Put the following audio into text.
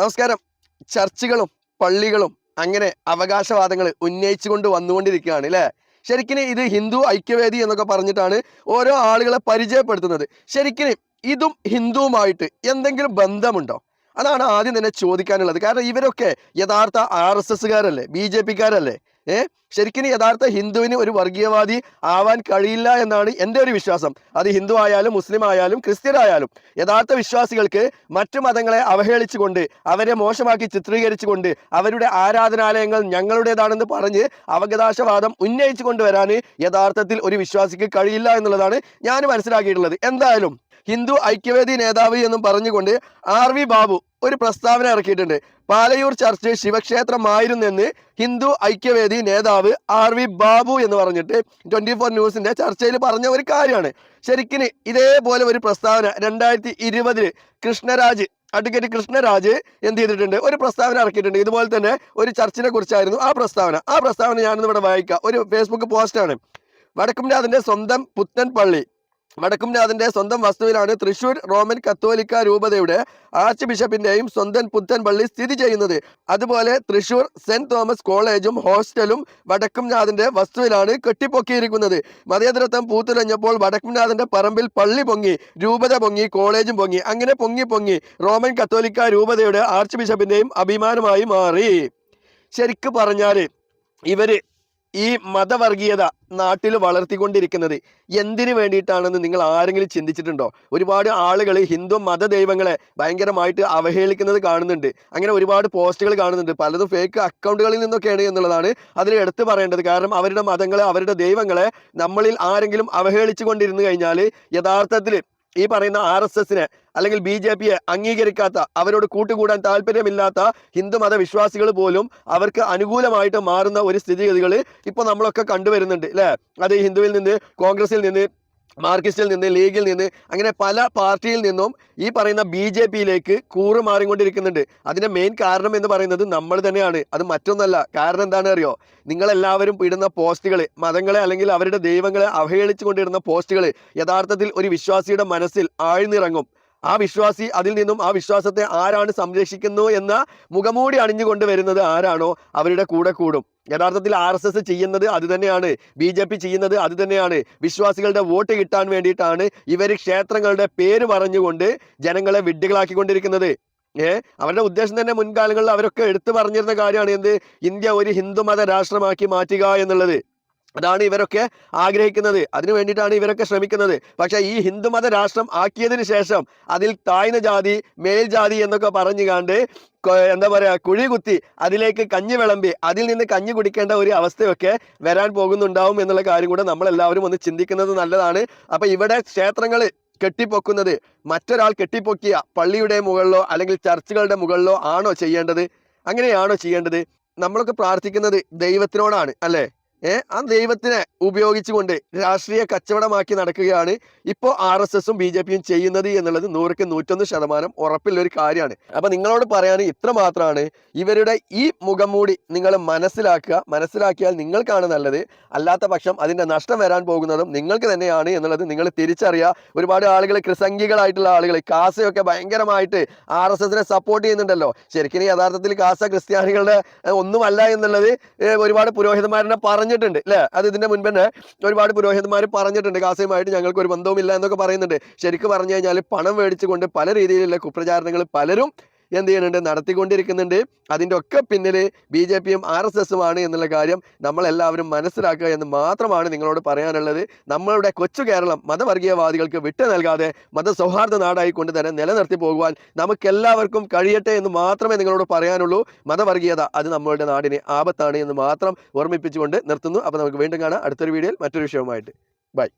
നമസ്കാരം. ചർച്ചുകളും പള്ളികളും അങ്ങനെ അവകാശവാദങ്ങൾ ഉന്നയിച്ചുകൊണ്ട് വന്നുകൊണ്ടിരിക്കുകയാണ് അല്ലേ ശരിക്കും ഇത് ഹിന്ദു ഐക്യവേദി എന്നൊക്കെ പറഞ്ഞിട്ടാണ് ഓരോ ആളുകളെ പരിചയപ്പെടുത്തുന്നത്. ശരിക്കും ഇതും ഹിന്ദുവുമായിട്ട് എന്തെങ്കിലും ബന്ധമുണ്ടോ? അതാണ് ആദ്യം തന്നെ ചോദിക്കാനുള്ളത്. കാരണം ഇവരൊക്കെ യഥാർത്ഥ ആർ എസ് എസ്സുകാരല്ലേ ബി ജെ പിക്കാരല്ലേ? ഏഹ് ശരിക്കും യഥാർത്ഥ ഹിന്ദുവിന് ഒരു വർഗീയവാദി ആവാൻ കഴിയില്ല എന്നാണ് എന്റെ ഒരു വിശ്വാസം. അത് ഹിന്ദു ആയാലും മുസ്ലിം ആയാലും ക്രിസ്ത്യൻ ആയാലും. യഥാർത്ഥ വിശ്വാസികൾക്ക് മറ്റു മതങ്ങളെ അവഹേളിച്ചുകൊണ്ട് അവരെ മോശമാക്കി ചിത്രീകരിച്ചുകൊണ്ട് അവരുടെ ആരാധനാലയങ്ങൾ ഞങ്ങളുടേതാണെന്ന് പറഞ്ഞ് അവകാശവാദം ഉന്നയിച്ചു കൊണ്ടുവരാൻ യഥാർത്ഥത്തിൽ ഒരു വിശ്വാസിക്ക് കഴിയില്ല എന്നുള്ളതാണ് ഞാൻ മനസ്സിലാക്കിയിട്ടുള്ളത്. എന്തായാലും ഹിന്ദു ഐക്യവേദി നേതാവ് എന്നും പറഞ്ഞുകൊണ്ട് ആർ വി ബാബു ഒരു പ്രസ്താവന ഇറക്കിയിട്ടുണ്ട്. പാലയൂർ ചർച്ച് ശിവക്ഷേത്രമായിരുന്നെന്ന് ഹിന്ദു ഐക്യവേദി നേതാവ് ആർ വി ബാബു എന്ന് പറഞ്ഞിട്ട് ട്വന്റി ഫോർ ന്യൂസിന്റെ ചർച്ചയിൽ പറഞ്ഞ ഒരു കാര്യമാണ്. ശരിക്കും ഇതേപോലെ ഒരു പ്രസ്താവന രണ്ടായിരത്തി ഇരുപതിൽ കൃഷ്ണരാജ് അഡ്വക്കേറ്റ് കൃഷ്ണരാജ് എന്ത് ചെയ്തിട്ടുണ്ട്? ഒരു പ്രസ്താവന ഇറക്കിയിട്ടുണ്ട്. ഇതുപോലെ തന്നെ ഒരു ചർച്ചിനെ കുറിച്ചായിരുന്നു ആ പ്രസ്താവന. ആ പ്രസ്താവന ഞാനിന്ന് ഇവിടെ വായിക്കാം. ഒരു ഫേസ്ബുക്ക് പോസ്റ്റാണ് വടക്കുംരാതിന്റെ സ്വന്തം പുത്തൻ പള്ളി വടക്കുംനാഥന്റെ സ്വന്തം വസ്തുവിലാണ് തൃശൂർ റോമൻ കത്തോലിക്ക രൂപതയുടെ ആർച്ച് ബിഷപ്പിന്റെയും സ്വന്തം പുത്തൻ പള്ളി സ്ഥിതി ചെയ്യുന്നത്. അതുപോലെ തൃശൂർ സെന്റ് തോമസ് കോളേജും ഹോസ്റ്റലും വടക്കുംനാഥന്റെ വസ്തുവിലാണ് കെട്ടിപ്പൊക്കിയിരിക്കുന്നത്. മതേതരത്വം പൂത്തുലഞ്ഞപ്പോൾ വടക്കുംനാഥന്റെ പറമ്പിൽ പള്ളി പൊങ്ങി രൂപത പൊങ്ങി കോളേജും പൊങ്ങി അങ്ങനെ പൊങ്ങി പൊങ്ങി റോമൻ കത്തോലിക്ക രൂപതയുടെ ആർച്ച് ബിഷപ്പിന്റെയും അഭിമാനമായി മാറി. ശരിക്കു പറഞ്ഞാൽ ഇവർ ഈ മതവർഗീയത നാട്ടിൽ വളർത്തിക്കൊണ്ടിരിക്കുന്നത് എന്തിനു വേണ്ടിയിട്ടാണെന്ന് നിങ്ങൾ ആരെങ്കിലും ചിന്തിച്ചിട്ടുണ്ടോ? ഒരുപാട് ആളുകൾ ഹിന്ദു മതദൈവങ്ങളെ ഭയങ്കരമായിട്ട് അവഹേളിക്കുന്നത് കാണുന്നുണ്ട്. അങ്ങനെ ഒരുപാട് പോസ്റ്റുകൾ കാണുന്നുണ്ട്. പലതും ഫേക്ക് അക്കൗണ്ടുകളിൽ നിന്നൊക്കെയാണ് എന്നുള്ളതാണ് അതിൽ എടുത്തു പറയേണ്ടത്. കാരണം അവരുടെ മതങ്ങളെ അവരുടെ ദൈവങ്ങളെ നമ്മളിൽ ആരെങ്കിലും അവഹേളിച്ചു കൊണ്ടിരുന്നു കഴിഞ്ഞാൽ യഥാർത്ഥത്തിൽ ഈ പറയുന്ന ആർ എസ് എസിനെ അല്ലെങ്കിൽ ബി ജെ പിയെ അംഗീകരിക്കാത്ത അവരോട് കൂട്ടുകൂടാൻ താല്പര്യമില്ലാത്ത ഹിന്ദുമത വിശ്വാസികൾ പോലും അവർക്ക് അനുകൂലമായിട്ട് മാറുന്ന ഒരു സ്ഥിതിഗതികൾ ഇപ്പോൾ നമ്മളൊക്കെ കണ്ടുവരുന്നുണ്ട് അല്ലേ അത് ഹിന്ദുവിൽ നിന്ന് കോൺഗ്രസിൽ നിന്ന് മാർക്സിസ്റ്റിൽ നിന്ന് ലീഗിൽ നിന്ന് അങ്ങനെ പല പാർട്ടിയിൽ നിന്നും ഈ പറയുന്ന ബി ജെ പിയിലേക്ക് കൂറ് മാറിക്കൊണ്ടിരിക്കുന്നുണ്ട്. അതിന്റെ മെയിൻ കാരണം എന്ന് പറയുന്നത് നമ്മൾ തന്നെയാണ്. അത് മറ്റൊന്നല്ല. കാരണം എന്താണ് അറിയോ നിങ്ങളെല്ലാവരും ഇടുന്ന പോസ്റ്റുകൾ മതങ്ങളെ അല്ലെങ്കിൽ അവരുടെ ദൈവങ്ങളെ അവഹേളിച്ചു കൊണ്ടിരുന്ന പോസ്റ്റുകൾ യഥാർത്ഥത്തിൽ ഒരു വിശ്വാസിയുടെ മനസ്സിൽ ആഴ്ന്നിറങ്ങും. ആ വിശ്വാസി അതിൽ നിന്നും ആ വിശ്വാസത്തെ ആരാണ് സംരക്ഷിക്കുന്നു എന്ന മുഖമൂടി അണിഞ്ഞുകൊണ്ട് വരുന്നത് ആരാണോ അവരുടെ കൂടെ കൂടും. യഥാർത്ഥത്തിൽ ആർ എസ് എസ് ചെയ്യുന്നത് അത് തന്നെയാണ്. ബി ജെ പി ചെയ്യുന്നത് അത് തന്നെയാണ്. വിശ്വാസികളുടെ വോട്ട് കിട്ടാൻ വേണ്ടിയിട്ടാണ് ഇവർ ക്ഷേത്രങ്ങളുടെ പേര് പറഞ്ഞുകൊണ്ട് ജനങ്ങളെ വിഡ്ഢികളാക്കിക്കൊണ്ടിരിക്കുന്നത്. ഏ? അവരുടെ ഉദ്ദേശം തന്നെ മുൻകാലങ്ങളിൽ അവരൊക്കെ എടുത്തു പറഞ്ഞിരുന്ന കാര്യമാണ് എന്ത്? ഇന്ത്യ ഒരു ഹിന്ദുമത രാഷ്ട്രമാക്കി മാറ്റുക എന്നുള്ളത്. അതാണ് ഇവരൊക്കെ ആഗ്രഹിക്കുന്നത്. അതിനു വേണ്ടിയിട്ടാണ് ഇവരൊക്കെ ശ്രമിക്കുന്നത്. പക്ഷേ ഈ ഹിന്ദുമത രാഷ്ട്രം ആക്കിയതിന് ശേഷം അതിൽ താഴ്ന്ന ജാതി മേൽജാതി എന്നൊക്കെ പറഞ്ഞു കണ്ട് എന്താ പറയുക കുഴി കുത്തി അതിലേക്ക് കഞ്ഞി വിളമ്പി അതിൽ നിന്ന് കഞ്ഞി കുടിക്കേണ്ട ഒരു അവസ്ഥയൊക്കെ വരാൻ പോകുന്നുണ്ടാവും എന്നുള്ള കാര്യം കൂടെ നമ്മളെല്ലാവരും ഒന്ന് ചിന്തിക്കുന്നത് നല്ലതാണ്. അപ്പോൾ ഇവിടെ ക്ഷേത്രങ്ങൾ കെട്ടിപ്പൊക്കുന്നത് മറ്റൊരാൾ കെട്ടിപ്പൊക്കിയ പള്ളിയുടെ മുകളിലോ അല്ലെങ്കിൽ ചർച്ചുകളുടെ മുകളിലോ ആണോ ചെയ്യേണ്ടത്? അങ്ങനെയാണോ ചെയ്യേണ്ടത്? നമ്മളൊക്കെ പ്രാർത്ഥിക്കുന്നത് ദൈവത്തിനോടാണ് അല്ലേ? ഏഹ് ആ ദൈവത്തിനെ ഉപയോഗിച്ചുകൊണ്ട് രാഷ്ട്രീയ കച്ചവടമാക്കി നടക്കുകയാണ് ഇപ്പോൾ ആർ എസ് എസും ബി ജെ പിയും ചെയ്യുന്നത് എന്നുള്ളത് നൂറുക്ക് നൂറ്റൊന്ന് ശതമാനം ഉറപ്പുള്ള ഒരു കാര്യമാണ്. അപ്പൊ നിങ്ങളോട് പറയാൻ ഇത്ര മാത്രമാണ്. ഇവരുടെ ഈ മുഖം മൂടി നിങ്ങൾ മനസ്സിലാക്കുക. മനസ്സിലാക്കിയാൽ നിങ്ങൾക്കാണ് നല്ലത്. അല്ലാത്ത പക്ഷം അതിന്റെ നഷ്ടം വരാൻ പോകുന്നതും നിങ്ങൾക്ക് തന്നെയാണ് എന്നുള്ളത് നിങ്ങൾ തിരിച്ചറിയുക. ഒരുപാട് ആളുകൾ ക്രിസംഗികളായിട്ടുള്ള ആളുകൾ കാസയൊക്കെ ഭയങ്കരമായിട്ട് ആർ എസ് എസിനെ സപ്പോർട്ട് ചെയ്യുന്നുണ്ടല്ലോ. ശരിക്കും യഥാർത്ഥത്തിൽ കാസ ക്രിസ്ത്യാനികളുടെ ഒന്നുമല്ല എന്നുള്ളത് ഒരുപാട് ഒരുപാട് പുരോഹിതന്മാരെ പറഞ്ഞിട്ടുണ്ട് അല്ലേ? അത് ഇതിന്റെ മുൻപ് തന്നെ ഒരുപാട് പുരോഹിതന്മാർ പറഞ്ഞിട്ടുണ്ട് കാസയുമായിട്ട് ഞങ്ങൾക്ക് ഒരു ബന്ധവുമില്ല എന്നൊക്കെ പറയുന്നുണ്ട്. ശരിക്കും പറഞ്ഞു കഴിഞ്ഞാൽ പണം മേടിച്ചുകൊണ്ട് പല രീതിയിലുള്ള കുപ്രചാരണങ്ങൾ പലരും എന്ത് ചെയ്യുന്നുണ്ട്? നടത്തിക്കൊണ്ടിരിക്കുന്നുണ്ട്. അതിന്റെ ഒക്കെ പിന്നിൽ ബി ജെ പിയും ആർ എസ് എസുമാണ് എന്നുള്ള കാര്യം നമ്മളെല്ലാവരും മനസ്സിലാക്കുക എന്ന് മാത്രമാണ് നിങ്ങളോട് പറയാനുള്ളത്. നമ്മളുടെ കൊച്ചു കേരളം മതവർഗീയവാദികൾക്ക് വിട്ടു നൽകാതെ മതസൗഹാർദ്ദ നാടായി കൊണ്ട് തന്നെ നിലനിർത്തി പോകുവാൻ നമുക്കെല്ലാവർക്കും കഴിയട്ടെ എന്ന് മാത്രമേ നിങ്ങളോട് പറയാനുള്ളൂ. മതവർഗീയത അത് നമ്മളുടെ നാടിനെ ആപത്താണ് എന്ന് മാത്രം ഓർമ്മിപ്പിച്ചുകൊണ്ട് നിർത്തുന്നു. അപ്പോൾ നമുക്ക് വീണ്ടും കാണാം. അടുത്തൊരു വീഡിയോയിൽ മറ്റൊരു വിഷയവുമായിട്ട്. ബൈ.